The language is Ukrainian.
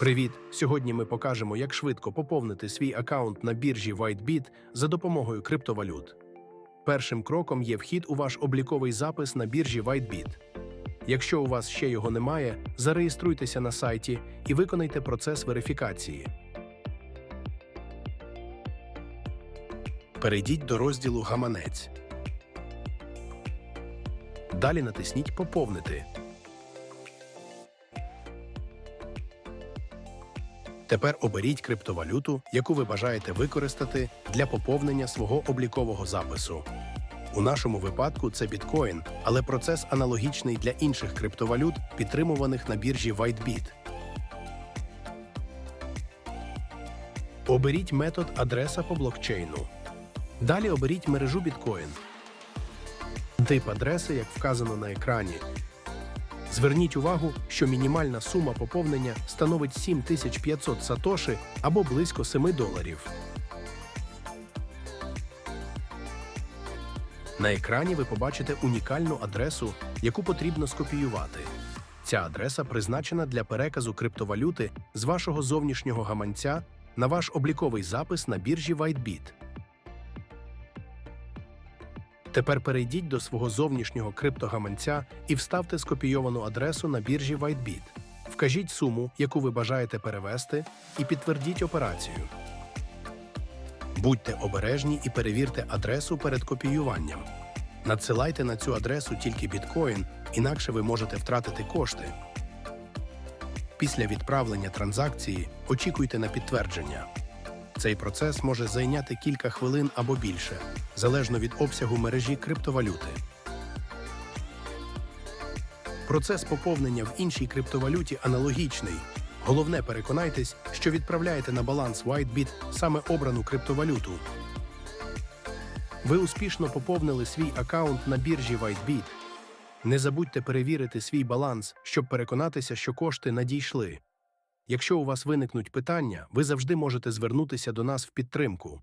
Привіт! Сьогодні ми покажемо, як швидко поповнити свій аккаунт на біржі WhiteBit за допомогою криптовалют. Першим кроком є вхід у ваш обліковий запис на біржі WhiteBit. Якщо у вас ще його немає, зареєструйтеся на сайті і виконайте процес верифікації. Перейдіть до розділу Гаманець. Далі натисніть Поповнити. Тепер оберіть криптовалюту, яку ви бажаєте використати для поповнення свого облікового запису. У нашому випадку це біткоін, але процес аналогічний для інших криптовалют, підтримуваних на біржі WhiteBit. Оберіть метод адреса по блокчейну. Далі оберіть мережу біткоін. Тип адреси, як вказано на екрані. Зверніть увагу, що мінімальна сума поповнення становить 7500 сатоши або близько 7 доларів. На екрані ви побачите унікальну адресу, яку потрібно скопіювати. Ця адреса призначена для переказу криптовалюти з вашого зовнішнього гаманця на ваш обліковий запис на біржі WhiteBit. Тепер перейдіть до свого зовнішнього криптогаманця і вставте скопійовану адресу на біржі WhiteBit. Вкажіть суму, яку ви бажаєте перевести, і підтвердіть операцію. Будьте обережні і перевірте адресу перед копіюванням. Надсилайте на цю адресу тільки біткоін, інакше ви можете втратити кошти. Після відправлення транзакції очікуйте на підтвердження. Цей процес може зайняти кілька хвилин або більше, залежно від обсягу мережі криптовалюти. Процес поповнення в іншій криптовалюті аналогічний. Головне, переконайтесь, що відправляєте на баланс WhiteBit саме обрану криптовалюту. Ви успішно поповнили свій аккаунт на біржі WhiteBit. Не забудьте перевірити свій баланс, щоб переконатися, що кошти надійшли. Якщо у вас виникнуть питання, ви завжди можете звернутися до нас в підтримку.